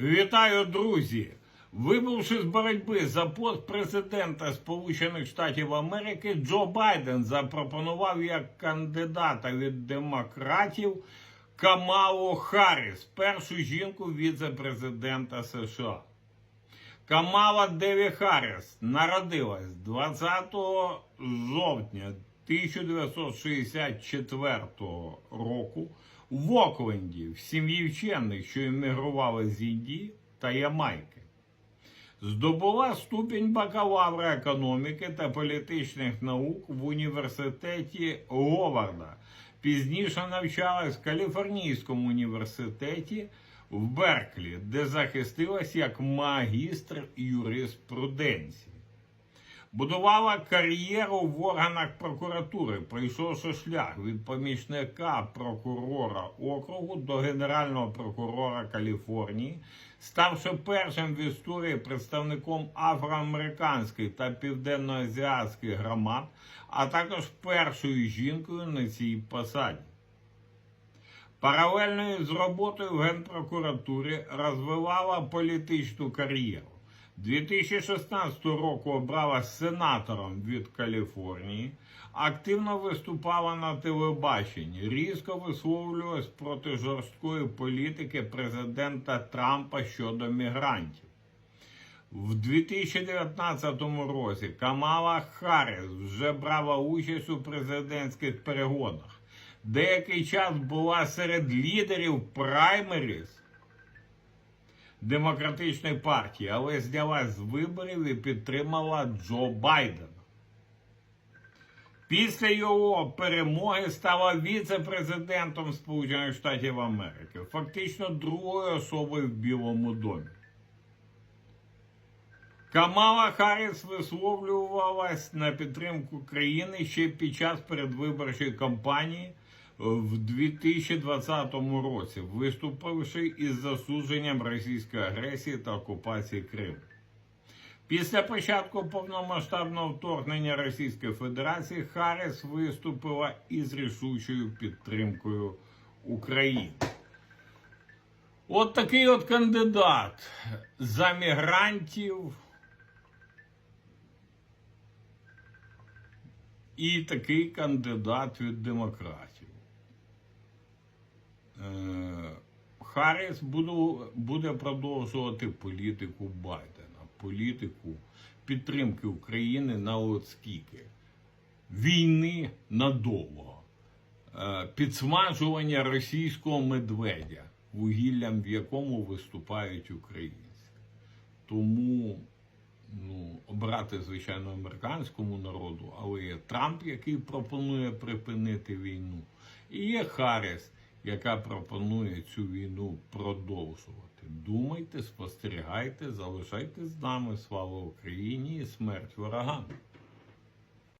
Вітаю, друзі! Вибувши з боротьби за пост президента Сполучених Штатів Америки, Джо Байден запропонував як кандидата від демократів Камалу Харріс, першу жінку віце-президента США. Камала Деві Харріс народилась 20 жовтня 1964 року в Окленді в сім'ї вчених, що емігрували з Індії та Ямайки. Здобула ступінь бакалавра економіки та політичних наук в університеті Говарда. Пізніше навчалась в Каліфорнійському університеті в Берклі, де захистилась як магістр юриспруденції. Будувала кар'єру в органах прокуратури, пройшовши шлях від помічника прокурора округу до генерального прокурора Каліфорнії, ставши першим в історії представником афроамериканських та південноазіатських громад, а також першою жінкою на цій посаді. Паралельно з роботою в Генпрокуратурі розвивала політичну кар'єру. 2016 року обрала сенатором від Каліфорнії, активно виступала на телебаченні, різко висловлювалась проти жорсткої політики президента Трампа щодо мігрантів. В 2019 році Камала Харріс вже брала участь у президентських перегонах. Деякий час була серед лідерів праймеріз демократичної партії, але знялась з виборів і підтримала Джо Байдена. Після його перемоги стала віце-президентом Сполучених Штатів Америки, фактично другою особою в Білому домі. Камала Харріс висловлювалась на підтримку країни ще під час передвиборчої кампанії в 2020 році, виступивши із засудженням російської агресії та окупації Криму. Після початку повномасштабного вторгнення Російської Федерації Харріс виступила із рішучою підтримкою України. От такий от кандидат за мігрантів і такий кандидат від демократів. Е, Харріс буде, буде продовжувати політику Байдена, політику підтримки України на от скільки. Війни надовго, Е, підсмажування російського медведя, вугіллям в якому виступають українці. Тому ну, обрати, звичайно, американському народу, але є Трамп, який пропонує припинити війну, і є Харріс, яка пропонує цю війну продовжувати. Думайте, спостерігайте, залишайтесь з нами. Слава Україні смерть ворогам!